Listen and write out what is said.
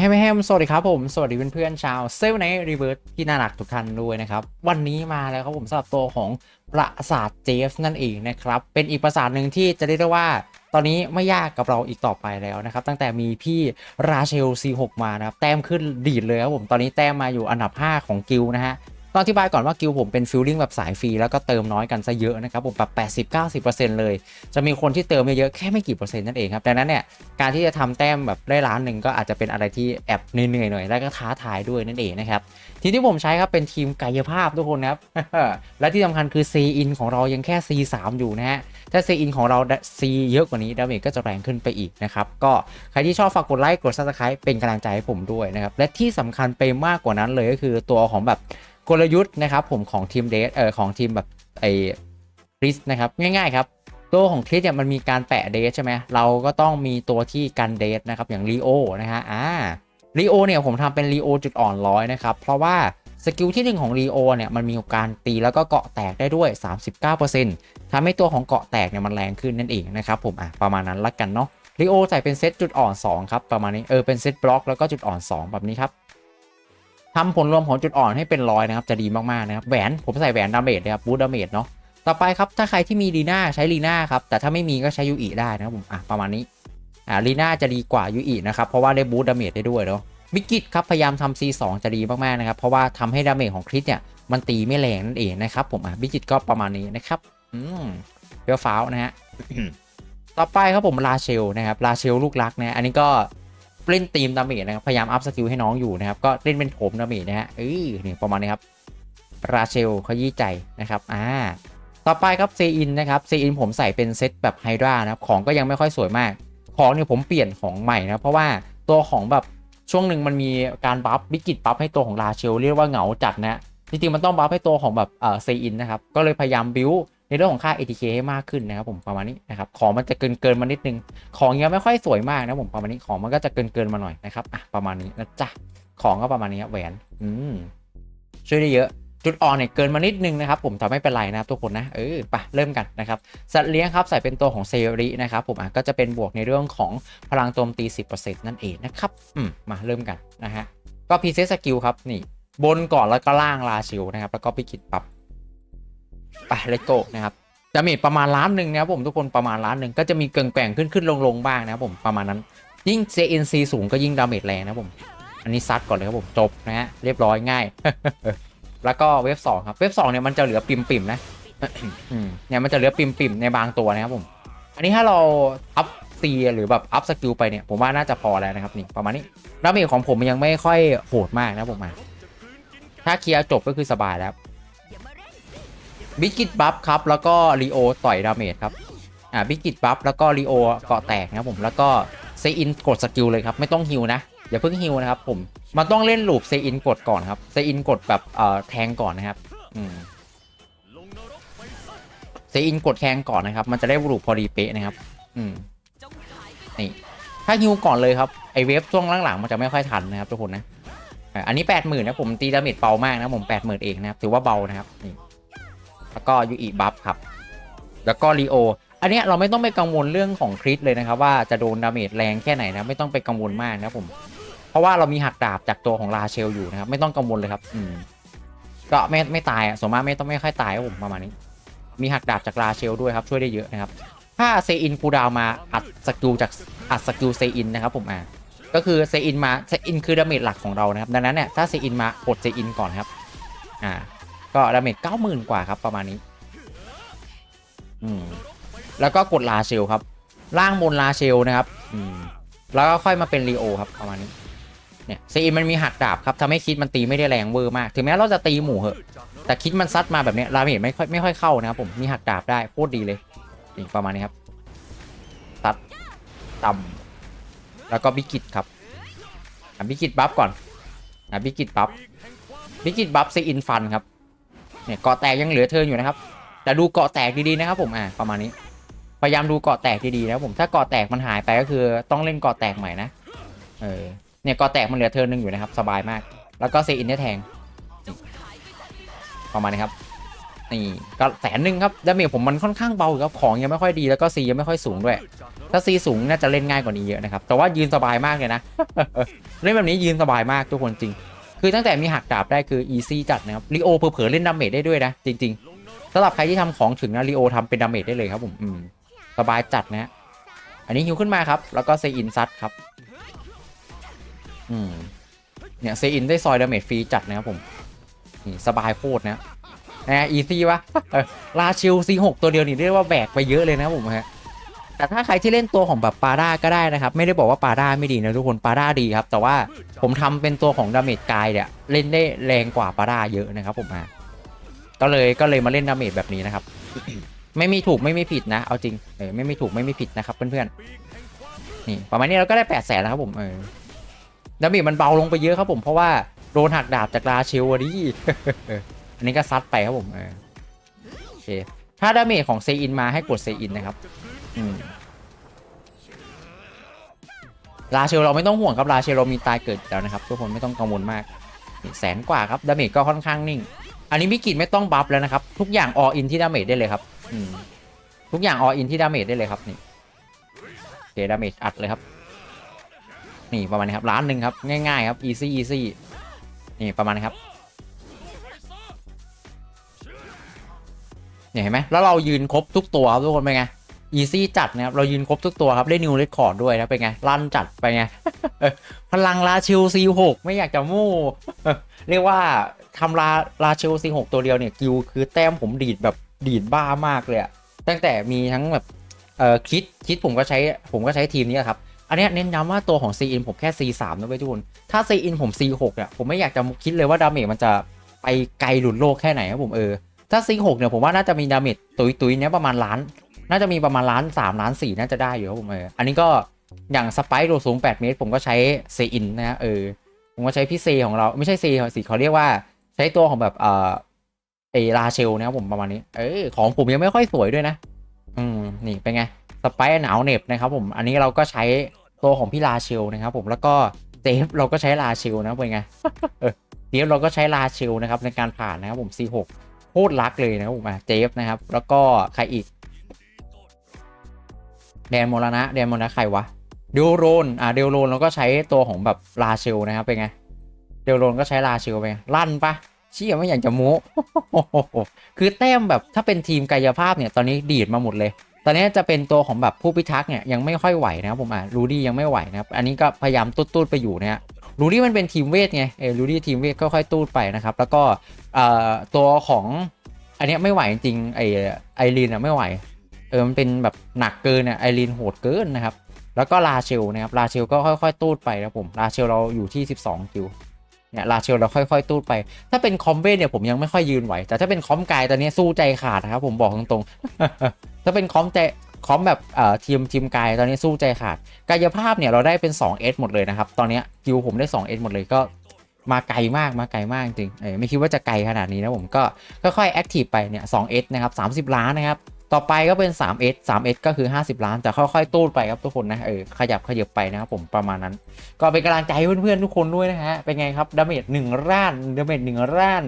แฮมแฮมสวัสดีครับผม สวัสดีเพื่อนๆชาวเซลในรีเวิร์สที่น่ารักทุกท่านด้วยนะครับ วันนี้มาแล้วครับผมสำหรับตัวของปราสาทเจฟนั่นเองนะครับ เป็นอีกปราสาทหนึ่งที่จะเรียกได้ว่าตอนนี้ไม่ยากกับเราอีกต่อไปแล้วนะครับ ตั้งแต่มีพี่ราเชล C6 มานะครับ แต้มขึ้นดีดเลยครับผมตอนนี้แต้มมาอยู่อันดับ 5 ของกิลนะฮะ ต้องอธิบายก่อนว่ากิลผมเป็นฟิลลิ่งแบบสายฟรีแล้วก็เติมน้อยกันซะเยอะนะครับผมแบบ 80-90%เลย จะมีคนที่เติมเยอะๆแค่ไม่กี่เปอร์เซ็นต์นั่นเองครับดังนั้นเนี่ยการที่จะทำแต้มแบบได้ล้านหนึ่งก็อาจจะเป็นอะไรที่แอบเหนื่อยๆหน่อยแล้วก็ท้าทายด้วยนั่นเองนะครับทีมที่ผมใช้ครับเป็นทีมกายภาพทุกคนนะครับและที่สำคัญคือ C in ของเรายังแค่ C 3อยู่นะฮะถ้า C in ของเรา C เยอะกว่านี้ดาเมจก็จะแรงขึ้นไปอีกนะครับก็ใครที่ชอบฝากกดไลค์กด subscribe เป็นกำลังใจให้ผมด้วยนะครับและที่สำคัญไปมากกว่านั้นเลยก็คือตัวของแบบ กลยุทธ์นะครับผมของทีมเดทเออของทีมแบบไอริสนะครับง่ายๆครับตัวของคริสเนี่ยมันมีการแปะเดทใช่ไหมเราก็ต้องมีตัวที่กันเดทนะครับอย่างลีโอนะฮะอ่าลีโอเนี่ยผมทำเป็นลีโอจุดอ่อนร้อยนะครับเพราะว่าสกิลที่หนึ่งของลีโอเนี่ยมันมีการตีแล้วก็เกาะแตกได้ด้วย 39%ทำให้ตัวของเกาะแตกเนี่ยมันแรงขึ้นนั่นเองนะครับผมอะประมาณนั้นละกันเนาะลีโอใส่เป็นเซตจุดอ่อน2ครับประมาณนี้เออเป็นเซตบล็อกแล้วก็จุดอ่อน 2 แบบนี้ครับ ทำผลรวมของจุดอ่อนให้เป็นร้อยนะครับจะดีมากๆนะครับแหวนผมใส่แหวนดาเมจนะครับบูดดาเมจเนาะต่อไปครับถ้าใครที่มีลีน่าใช้ลีน่าครับแต่ถ้าไม่มีก็ใช้ยูอิได้นะครับผมอะประมาณนี้อ่าลีน่าจะดีกว่ายูอินะครับเพราะว่าได้บูสต์ดาเมจได้ด้วยเนาะบิกิตครับพยายามทำ C2 จะดีมากๆนะครับเพราะว่าทำให้ดาเมจของคริสเนี่ยมันตีไม่แรงนั่นเองนะครับผมอะบิกิตก็ประมาณนี้นะครับอืมเฟี้ยวฟ้าวนะฮะต่อไปครับผมลาเชลนะครับลาเชลลูกรักนะอันนี้ก็ เล่นตีมดาเมจนะครับ พยายามอัพสกิลให้น้องอยู่นะครับ ก็เล่นเป็นโถมดาเมจนะฮะเออนี่ประมาณนี้ครับ ราเชลขยี้ใจนะครับ อ่า ต่อไปครับเซอินนะครับ เซอินผมใส่เป็นเซตแบบไฮดรานะครับ ของก็ยังไม่ค่อยสวยมาก ของเนี่ยผมเปลี่ยนของใหม่นะเพราะว่าตัวของแบบช่วงหนึ่งมันมีการบัฟบิกิตบัฟให้ตัวของราเชลเรียกว่าเหงาจัดนะจริงๆมันต้องบัฟให้ตัวของแบบเออเซอินนะครับ ก็เลยพยายามบิว ในเรื่องของค่า ATK ให้มากขึ้นนะครับผมประมาณนี้นะครับของมันจะเกินเกินมานิดนึง ของยังไม่ค่อยสวยมากนะผมประมาณนี้ของมันก็จะเกินเกินมาหน่อยนะครับอะประมาณนี้นะจ๊ะของก็ประมาณนี้แหวนอืมช่วยได้เยอะจุดอ่อนเนี่ยเกินมานิดนึงนะครับผมแต่ไม่เป็นไรนะทุกคนนะเออไปเริ่มกันนะครับสัตว์เลี้ยงครับใส่เป็นตัวของเซรินะครับผมอะก็จะเป็นบวกในเรื่องของพลังโจมตี 10%นั่นเองนะครับอืมมาเริ่มกันนะฮะก็พีเซสกิลครับนี่บนก่อนแล้วก็ล่างลาชิลนะครับแล้วก็พิกิตปรับ ไปเลโก้นะครับดาเมจประมาณล้านหนึ่งนะครับผมทุกคนประมาณล้านหนึ่งก็จะมีเกงแกว่งขึ้นขึ้นลงลงบ้างนะครับผมประมาณนั้น ยิ่ง CNC สูงก็ยิ่งดาเมจแรงนะครับผมอันนี้ซัดก่อนเลยครับผมจบนะฮะเรียบร้อยง่าย แล้วก็เวฟสองครับเวฟสองเนี่ยมันจะเหลือปิ่มปิ่มนะเนี่ยมันจะเหลือปิ่มปิ่มในบางตัวนะครับผม อันนี้ถ้าเราอัพซีหรือแบบอัพสกิลไปเนี่ยผมว่าน่าจะพอแล้วนะครับนี่ประมาณนี้ดาเมจของผมยังไม่ค่อยโหดมากนะผมอะถ้าเคลียร์จบก็คือสบายแล้ว บิกิตบัฟครับ แล้วก็รีโอต่อยดาเมจครับ อ่าบิกิตบัฟแล้วก็รีโอเกาะแตกนะผมแล้วก็เซอินกดสกิลเลยครับ ไม่ต้องฮิวนะ อย่าเพิ่งฮิวนะครับผม มันต้องเล่นลูปเซอินกดก่อนครับ เซอินกดแบบเอ่อแทงก่อนนะครับ อืมเซอินกดแทงก่อนนะครับ มันจะได้ลูปพอดีเป๊ะนะครับ อืม นี่ ถ้าฮิวก่อนเลยครับ ไอเวฟช่วงหลังๆมันจะไม่ค่อยทันนะครับทุกคนนะ อันนี้แปดหมื่นนะผมตีดาเมจเบามากนะผมแปดหมื่นเองนะครับ ถือว่าเบานะครับ นี่ แล้วก็ยูอีบัฟครับ แล้วก็รีโอ อันนี้เราไม่ต้องไปกังวลเรื่องของคริสเลยนะครับว่าจะโดนดาเมจแรงแค่ไหนนะไม่ต้องไปกังวลมากนะผม เพราะว่าเรามีหักดาบจากตัวของราเชลอยู่นะครับไม่ต้องกังวลเลยครับ อืมก็ไม่ไม่ตายอะส่วนมากไม่ต้องไม่ค่อยตายครับผมประมาณนี้ มีหักดาบจากราเชลด้วยครับช่วยได้เยอะนะครับ ถ้าเซอินคูดาวมาอัดสกิลจากอัดสกิลเซอินนะครับผมอ่าก็คือเซอินมาเซอินคือดาเมจหลักของเรานะครับ ดังนั้นเนี่ยถ้าเซอินมากดเซอินก่อนครับ อ่า ก็ดาเมจเก้าหมื่นกว่าครับประมาณนี้ อืม แล้วก็กดลาเชลครับ ล่างบนลาเชลนะครับ อืม แล้วก็ค่อยมาเป็นรีโอครับประมาณนี้ เนี่ยซีมันมีหักดาบครับทำให้คิดมันตีไม่ได้แรงเวอร์มาก ถึงแม้เราจะตีหมู่เหอะ แต่คิดมันซัดมาแบบนี้ยราเมจไม่ค่อยไม่ค่อยเข้านะครับผมมีหักดาบได้โคตรดีเลยนี่ประมาณนี้ครับซัดต่ำแล้วก็บิกิตครับอะบิกิตบัฟก่อนอะบิกิตบัฟบิกิตบัฟซีอินฟันครับ เนี่ยเกาะแตกยังเหลือเธออยู่นะครับ แต่ดูเกาะแตกดีๆนะครับผมอะประมาณนี้ พยายามดูเกาะแตกดีๆนะผมถ้าเกาะแตกมันหายไปก็คือต้องเล่นเกาะแตกใหม่นะเออเนี่ยเกาะแตกมันเหลือเธอหนึ่งอยู่นะครับสบายมาก แล้วก็เซอินได้แทงประมาณนี้ครับนี่ก็แสนหนึ่งครับดาเมจผมมันค่อนข้างเบาครับของยังไม่ค่อยดีแล้วก็ซียังไม่ค่อยสูงด้วย ถ้าซีสูงน่าจะเล่นง่ายกว่านี้เยอะนะครับแต่ว่ายืนสบายมากเลยนะเล่นแบบนี้ยืนสบายมากทุกคนจริง คือตั้งแต่มีหักดาบได้คืออีซี่จัดนะครับลีโอเผลอๆเล่นดาเมจได้ด้วยนะ จริงๆสำหรับใครที่ทำของถึงนะลีโอทำเป็นดาเมจได้เลยครับผมอืมสบายจัดนะอันนี้ฮิวขึ้นมาครับ แล้วก็เซอินซัดครับ อืมเนี่ยเซอินได้ซอยดาเมจฟรีจัดนะครับผมนี่สบายโคตรนะนะอีซี่วะลาชิลซีหกตัวเดียวนี่เรียกว่าแบกไปเยอะเลยนะผมฮะ แต่ถ้าใครที่เล่นตัวของแบบปาด้าก็ได้นะครับ ไม่ได้บอกว่าปาด้าไม่ดีนะทุกคนปาด้าดีครับ แต่ว่าผมทำเป็นตัวของดาเมจกายเนี่ยเล่นได้แรงกว่าปาด้าเยอะนะครับผมมาก็เลยก็เลยมาเล่นดาเมจแบบนี้นะครับ ไม่มีถูกไม่มีผิดนะ เอาจริงเออไม่มีถูกไม่มีผิดนะครับเพื่อนๆนี่ประมาณนี้เราก็ได้แปดแสนแล้วครับผมเออดาเมจมันเบาลงไปเยอะครับผมเพราะว่าโดนหักดาบจากราเชิลอะดิอันนี้ก็ซัดไปครับผมเออโอเคถ้าดาเมจของเซอินมาให้กดเซอินนะครับ ลาเชลเราไม่ต้องห่วงครับลาเชลเรามีตายเกิดแล้วนะครับทุกคนไม่ต้องกังวลมากแสนกว่าครับดาเมจก็ค่อนข้างนิ่ง อันนี้มิกิไม่ต้องบัฟแล้วนะครับ ทุกอย่างออินที่ดาเมจได้เลยครับอืทุกอย่างออินที่ดาเมจได้เลยครับนี่โอเคดาเมจอัดเลยครับ นี่ประมาณนี้ครับล้านหนึ่งครับ ง่ายๆครับ easy easy นี่ประมาณนี้ครับเนี่ยเห็นไหมแล้วเรายืนครบทุกตัวครับทุกคนเป็นไง อีซี่จัดนะครับ เรายืนครบทุกตัวครับได้นิวเรคคอร์ดด้วยนะเป็นไงลั่นจัดไปไง พลังลาชิลซีหกไม่อยากจะโม่เรียกว่าทำลาลาชิลซีหกตัวเดียวเนี่ยกิวคือแต้มผมดีดแบบดีดบ้ามากเลยตั้งแต่มีทั้งแบบเอ่อคิดคิดผมก็ใช้ผมก็ใช้ทีมนี้ครับอันนี้เน้นย้ำว่าตัวของ C in ผมแค่ C 3นะเว้ยทุกคน ถ้า C in ผม C 6เนี่ยผมไม่อยากจะคิดเลยว่าดาเมจมันจะไปไกลหลุดโลกแค่ไหนครับผมเออ ถ้า C 6เนี่ยผมว่าน่าจะมีดาเมจตุยตุยเนี้ยประมาณล้าน น่าจะมีประมาณล้านสามล้านสี่น่าจะได้อยู่ครับผมเอออันนี้ก็อย่างสไปร์โดดสูง 8 เมตร ผมก็ใช้เซอินนะฮะเออผมก็ใช้พี่เซของเราไม่ใช่เซสิเขาเรียกว่าใช้ตัวของแบบเอ่อเอลาเชลนะครับผมประมาณนี้เออของผมยังไม่ค่อยสวยด้วยนะ อืมนี่เป็นไงสไปร์หนาวเหน็บนะครับผมอันนี้เราก็ใช้ตัวของพี่ลาเชลนะครับผมแล้วก็เซฟเราก็ใช้ลาเชลนะเป็นไงเออเซฟเราก็ใช้ลาเชลนะครับในการผ่านนะครับผม C6 โคตรรักเลยนะครับผมอะเจฟนะครับแล้วก็ใครอีก แดนมรณะแดนมรณะใครวะเดลโรนอ่าเดลโรนเราก็ใช้ตัวของแบบลาเชลนะครับเป็นไงเดลโรนก็ใช้ลาเชลไปลั่นปะเชี่ยไม่อยากจะโม้คือแต้มแบบถ้าเป็นทีมกายภาพเนี่ยตอนนี้ดีดมาหมดเลย ตอนนี้จะเป็นตัวของแบบผู้พิทักษ์เนี่ยยังไม่ค่อยไหวนะครับผมอะรูดี้ยังไม่ไหวนะครับอันนี้ก็พยายามตูดๆไปอยู่นะฮะรูดี้มันเป็นทีมเวทไงเออรูดี้ทีมเวทค่อยๆ ตูดไปนะครับ แล้วก็เอ่อตัวของอันนี้ไม่ไหวจริงๆไอไอรีนอะไม่ไหว ออมันเป็นแบบหนักเกินอะไอรีนโหดเกินนะครับ แล้วก็ลาเชลนะครับลาเชลก็ค่อยๆ ตูดไปนะผมลาเชลเราอยู่ที่ 12คิวเนี่ยลาเชลเราค่อยๆ ตูดไป ถ้าเป็นคอมเวทเนี่ยผมยังไม่ค่อยยืนไหว แต่ถ้าเป็นคอมกายตอนนี้สู้ใจขาดนะครับผมบอกตรงๆ ถ้าเป็นคอมใจคอมแบบเอ่อทีมทีมกายตอนนี้สู้ใจขาด กายภาพเนี่ยเราได้เป็น 2S หมดเลยนะครับ ตอนนี้คิวผมได้ 2S หมดเลยก็มาไกลมากมาไกลมากจริงเออไม่คิดว่าจะไกลขนาดนี้นะผมก็ค่อยๆแอคทีฟไปเนี่ย 2S นะครับ 30 ล้านนะครับ ต่อไปก็เป็น 3S 3S ก็คือ 50 ล้าน แต่ค่อยๆ ตู้ไปครับทุกคนนะ เออ ขยับขยับไปนะครับผมประมาณนั้น ก็เป็นกำลังใจให้เพื่อนๆ ทุกคนด้วยนะฮะ เป็นไงครับดาเมจหนึ่งร่านดาเมจหนึ่งร่าน